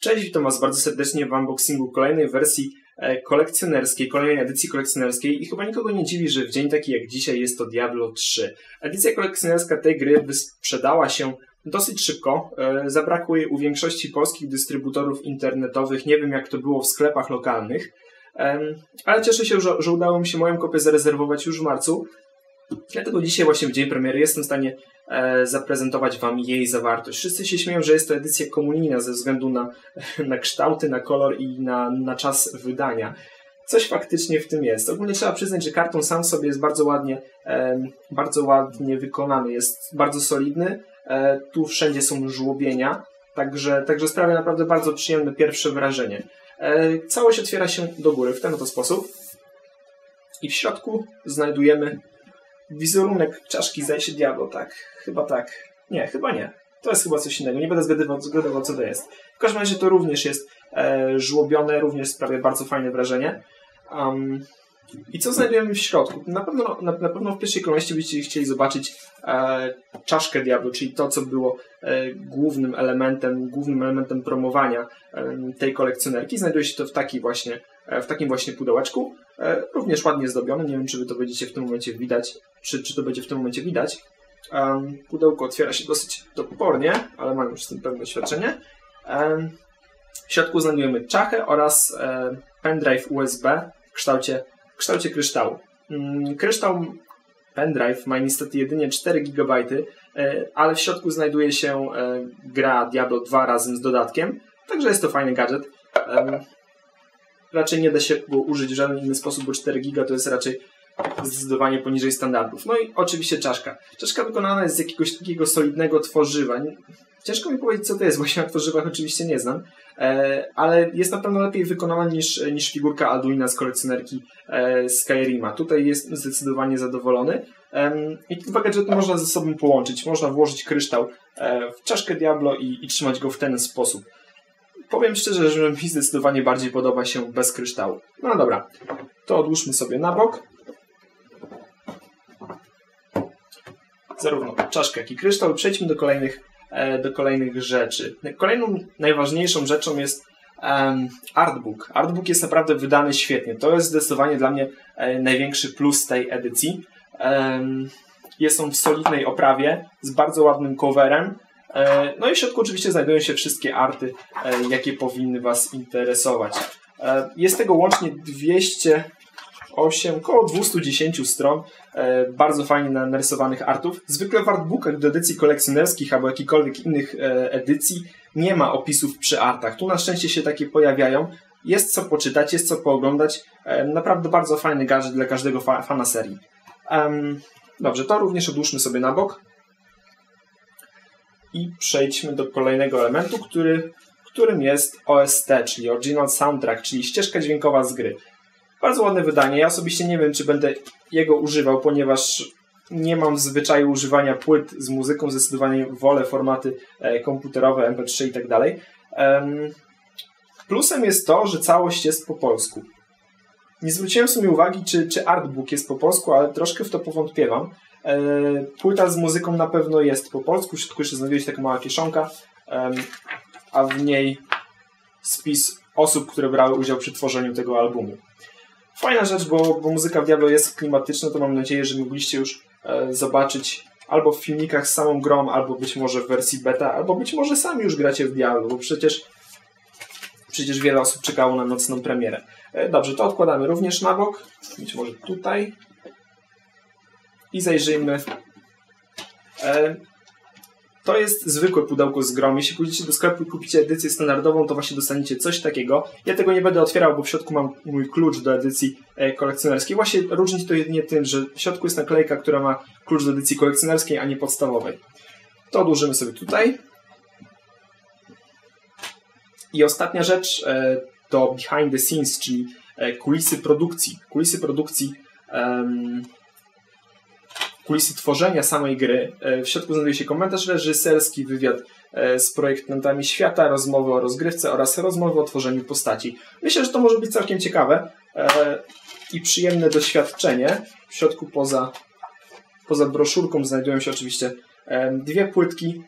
Cześć, witam Was bardzo serdecznie w unboxingu kolejnej wersji e, kolekcjonerskiej, kolejnej edycji kolekcjonerskiej i chyba nikogo nie dziwi, że w dzień taki jak dzisiaj jest to Diablo 3. Edycja kolekcjonerska tej gry sprzedała się dosyć szybko. E, zabrakło jej u większości polskich dystrybutorów internetowych. Nie wiem jak to było w sklepach lokalnych. Ale cieszę się, że, że udało mi się moją kopię zarezerwować już w marcu. Dlatego dzisiaj właśnie w dzień premiery jestem w stanie e, zaprezentować Wam jej zawartość. Wszyscy się śmieją, że jest to edycja komunijna ze względu na, na kształty, na kolor i na, na czas wydania. Coś faktycznie w tym jest. Ogólnie trzeba przyznać, że karton sam sobie jest bardzo ładnie, e, bardzo ładnie wykonany. Jest bardzo solidny. E, tu wszędzie są żłobienia, także, także sprawia naprawdę bardzo przyjemne pierwsze wrażenie. E, całość otwiera się do góry w ten oto sposób. I w środku znajdujemy wizerunek czaszki zdaje się Diablo, tak. Chyba tak. Nie, chyba nie. To jest chyba coś innego. Nie będę zgadywał, zgadywał co to jest. W każdym razie to również jest e, żłobione, również sprawia bardzo fajne wrażenie. Um, I co znajdujemy w środku? Na pewno, na, na pewno w pierwszej kolejności byście chcieli zobaczyć e, czaszkę Diablo, czyli to, co było e, głównym elementem, głównym elementem promowania e, tej kolekcjonerki. Znajduje się to w takiej właśnie E, w takim właśnie pudełeczku. E, również ładnie zdobiony. Nie wiem, czy wy to będziecie w tym momencie widać, czy, czy to będzie w tym momencie widać. Pudełko otwiera się dosyć topornie, ale mam już z tym pewne doświadczenie. W środku znajdujemy czachę oraz e, pendrive USB w kształcie, w kształcie kryształu. Mm, kryształ pendrive ma niestety jedynie 4 GB, ale w środku znajduje się gra Diablo 2 razem z dodatkiem, także jest to fajny gadżet raczej nie da się go użyć w żaden inny sposób, bo 4 giga to jest raczej zdecydowanie poniżej standardów. No i oczywiście czaszka. Czaszka wykonana jest z jakiegoś takiego solidnego tworzywa. Ciężko mi powiedzieć, co to jest, bo się na tworzywach oczywiście nie znam, e, ale jest na pewno lepiej wykonana niż, niż figurka Alduina z kolekcjonerki e, Skyrima. Tutaj jest zdecydowanie zadowolony. I dwa gadżety można ze sobą połączyć. Można włożyć kryształ e, w czaszkę Diablo i, i trzymać go w ten sposób powiem szczerze, że mi zdecydowanie bardziej podoba się bez kryształu. No dobra, to odłóżmy sobie na bok. Zarówno czaszkę, jak i kryształ. Przejdźmy do kolejnych, e, do kolejnych rzeczy. Kolejną najważniejszą rzeczą jest artbook. Artbook jest naprawdę wydany świetnie. To jest zdecydowanie dla mnie e, największy plus tej edycji. Jest on w solidnej oprawie, z bardzo ładnym coverem, E, no i w środku oczywiście znajdują się wszystkie arty, jakie powinny Was interesować. Jest tego łącznie 208, około 210 stron bardzo fajnie narysowanych artów. Zwykle w artbookach do edycji kolekcjonerskich albo jakichkolwiek innych edycji nie ma opisów przy artach. Tu na szczęście się takie pojawiają. Jest co poczytać, jest co pooglądać. Naprawdę bardzo fajny gadżet dla każdego fana serii. Dobrze, to również odłóżmy sobie na bok i przejdźmy do kolejnego elementu, który, którym jest OST, czyli Original Soundtrack, czyli ścieżka dźwiękowa z gry. Bardzo ładne wydanie. Ja osobiście nie wiem, czy będę jego używał, ponieważ nie mam w zwyczaju używania płyt z muzyką. Zdecydowanie wolę formaty e, komputerowe, MP3 i tak dalej. Plusem jest to, że całość jest po polsku. Nie zwróciłem sobie uwagi, czy, czy artbook jest po polsku, ale troszkę w to powątpiewam. E, płyta z muzyką na pewno jest po polsku, w środku jeszcze znajduje się taka mała kieszonka, a w niej spis osób, które brały udział przy tworzeniu tego albumu. Fajna rzecz, bo, bo muzyka w Diablo jest klimatyczna, to mam nadzieję, że mogliście już e, zobaczyć albo w filmikach z samą grą, albo być może w wersji beta, albo być może sami już gracie w Diablo, bo przecież przecież wiele osób czekało na nocną premierę. E, dobrze, to odkładamy również na bok, być może tutaj i zajrzyjmy. E, to jest zwykłe pudełko z grom. Jeśli pójdziecie do sklepu i kupicie edycję standardową, to właśnie dostaniecie coś takiego. Ja tego nie będę otwierał, bo w środku mam mój klucz do edycji e, kolekcjonerskiej. Właśnie różni to jedynie tym, że w środku jest naklejka, która ma klucz do edycji kolekcjonerskiej, a nie podstawowej. To odłożymy sobie tutaj. I ostatnia rzecz e, to behind the scenes, czyli kulisy produkcji. Kulisy produkcji kulisy tworzenia samej gry. E, w środku znajduje się komentarz reżyserski, wywiad e, z projektantami świata, rozmowy o rozgrywce oraz rozmowy o tworzeniu postaci. Myślę, że to może być całkiem ciekawe e, i przyjemne doświadczenie. W środku poza, poza broszurką znajdują się oczywiście dwie płytki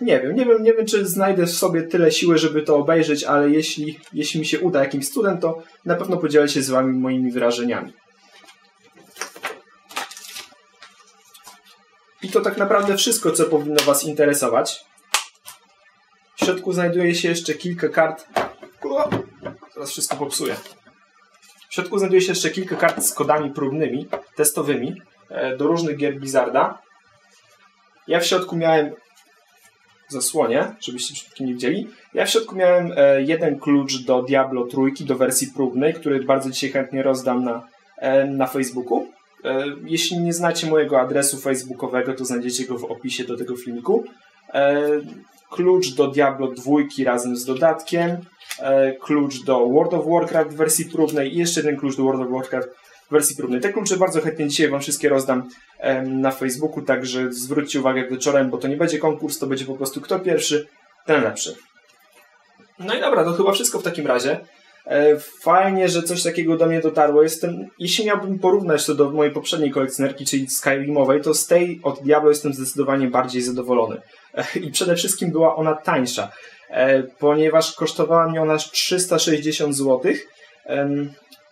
nie wiem, nie wiem, nie wiem, czy znajdę w sobie tyle siły, żeby to obejrzeć, ale jeśli, jeśli mi się uda jakimś cudem, to na pewno podzielę się z wami moimi wrażeniami. I to tak naprawdę wszystko, co powinno was interesować. W środku znajduje się jeszcze kilka kart. O, teraz wszystko popsuję. W środku znajduje się jeszcze kilka kart z kodami próbnymi, testowymi e, do różnych gier Blizzarda. Ja w środku miałem zasłonie, żebyście przypadkiem nie widzieli. Ja w środku miałem e, jeden klucz do Diablo trójki, do wersji próbnej, który bardzo dzisiaj chętnie rozdam na, e, na Facebooku. E, jeśli nie znacie mojego adresu facebookowego, to znajdziecie go w opisie do tego filmiku. E, klucz do Diablo dwójki razem z dodatkiem, e, klucz do World of Warcraft w wersji próbnej i jeszcze jeden klucz do World of Warcraft w wersji próbnej. Te klucze bardzo chętnie dzisiaj Wam wszystkie rozdam na Facebooku, także zwróćcie uwagę wieczorem, bo to nie będzie konkurs, to będzie po prostu kto pierwszy, ten lepszy. No i dobra, to chyba wszystko w takim razie. E, fajnie, że coś takiego do mnie dotarło. Jestem, jeśli miałbym porównać to do mojej poprzedniej kolekcjonerki, czyli Skyrimowej, to z tej od Diablo jestem zdecydowanie bardziej zadowolony. E, I przede wszystkim była ona tańsza, e, ponieważ kosztowała mnie ona 360 zł.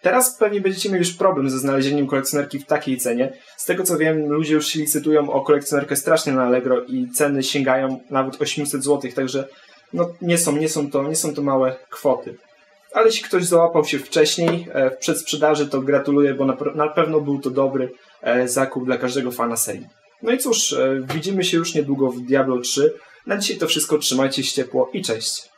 Teraz pewnie będziecie mieli już problem ze znalezieniem kolekcjonerki w takiej cenie. Z tego co wiem, ludzie już się licytują o kolekcjonerkę strasznie na Allegro i ceny sięgają nawet 800 zł, także no, nie, są, nie, są to, nie są to małe kwoty. Ale jeśli ktoś załapał się wcześniej e, w przedsprzedaży, to gratuluję, bo na, pewno był to dobry e, zakup dla każdego fana serii. No i cóż, e, widzimy się już niedługo w Diablo 3. Na dzisiaj to wszystko, trzymajcie się ciepło i cześć.